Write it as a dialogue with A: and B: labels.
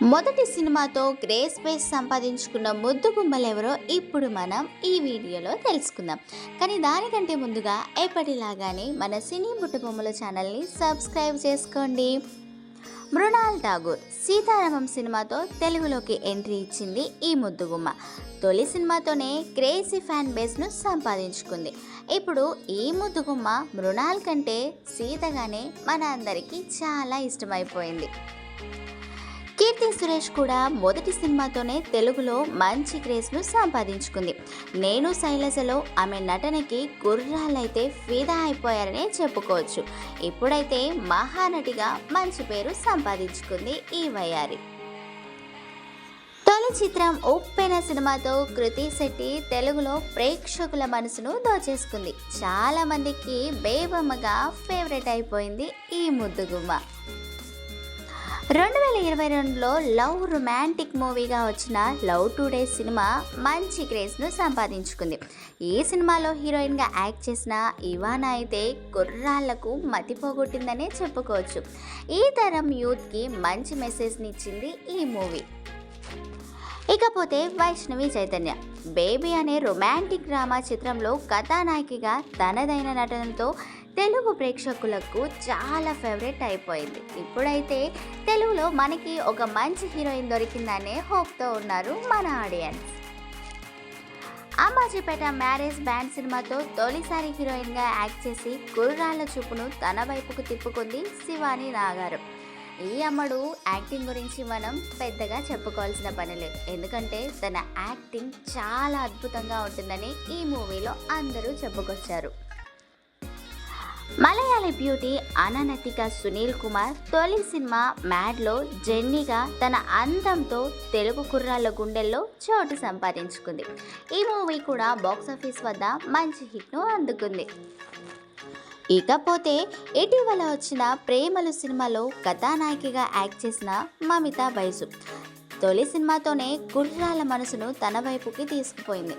A: మొదటి సినిమాతో grace space సంపాదించుకున్న ముద్దు గుమ్మలెవరో ఇప్పుడు మనం ఈ వీడియోలో తెలుసుకుందాం. కానీ దానికంటే ముందుగా ఎప్పటిలాగానే మన సినీ బుట్టబొమ్మల ఛానల్ని సబ్స్క్రైబ్ చేసుకోండి. మృణాల్ ఠాగూర్ సీతారామం సినిమాతో తెలుగులోకి ఎంట్రీ ఇచ్చింది ఈ ముద్దుగుమ్మ తొలి సినిమాతోనే క్రేజీ ఫ్యాన్ బేస్ను సంపాదించుకుంది. ఇప్పుడు ఈ ముద్దుగుమ్మ మృణాల్ కంటే సీతగానే మన అందరికీ చాలా ఇష్టమైపోయింది. కీర్తి సురేష్ కూడా మొదటి సినిమాతోనే తెలుగులో మంచి క్రేజ్ను సంపాదించుకుంది. నేను శైలజలో ఆమె నటనకి గుర్రాలైతే ఫిదా అయిపోయారనే చెప్పుకోవచ్చు. ఇప్పుడైతే మహానటిగా మంచి పేరు సంపాదించుకుంది ఈ వయారి తొలి చిత్రం ఉప్పెన సినిమాతో కృతి శెట్టి తెలుగులో ప్రేక్షకుల మనసును దోచేసుకుంది. చాలామందికి బేబమ్మగా ఫేవరెట్ అయిపోయింది ఈ ముద్దుగుమ్మ. రెండు వేల ఇరవై రెండులో లవ్ రొమాంటిక్ మూవీగా వచ్చిన లవ్ టుడే సినిమా మంచి క్రేజ్ను సంపాదించుకుంది. ఈ సినిమాలో హీరోయిన్గా యాక్ట్ చేసిన ఇవానా అయితే కుర్రాళ్ళకు మతిపోగొట్టిందనే చెప్పుకోవచ్చు. ఈ తరం యూత్కి మంచి మెసేజ్ని ఇచ్చింది ఈ మూవీ. ఇకపోతే వైష్ణవి చైతన్య. బేబీ అనే రొమాంటిక్ డ్రామా చిత్రంలో కథానాయికగా తనదైన నటనతో తెలుగు ప్రేక్షకులకు చాలా ఫేవరెట్ అయిపోయింది. ఇప్పుడైతే తెలుగులో మనకి ఒక మంచి హీరోయిన్ దొరికిందనే హోప్తో ఉన్నారు మన ఆడియన్స్. అంబాజీపేట మ్యారేజ్ బ్యాండ్ సినిమాతో తొలిసారి హీరోయిన్గా యాక్ట్ చేసి కుర్రాళ్ళ చూపును తన వైపుకు తిప్పుకుంది శివాని నాగారు. ఈ అమ్మడు యాక్టింగ్ గురించి మనం పెద్దగా చెప్పుకోవాల్సిన పని లేదు. ఎందుకంటే తన యాక్టింగ్ చాలా అద్భుతంగా ఉంటుందని ఈ మూవీలో అందరూ చెప్పుకొచ్చారు. మలయాళీ బ్యూటీ అననతిక సునీల్ కుమార్ తొలి సినిమా మ్యాడ్లో జెన్నీగా తన అందంతో తెలుగు కుర్రాళ్ళ గుండెల్లో చోటు సంపాదించుకుంది. ఈ మూవీ కూడా బాక్సాఫీస్ వద్ద మంచి హిట్ను అందుకుంది. ఇకపోతే ఇటీవల వచ్చిన ప్రేమలు సినిమాలో కథానాయికగా యాక్ట్ చేసిన మమితా బైజు. తొలి సినిమాతోనే గుర్రాల మనసును తన వైపుకి తీసుకుపోయింది.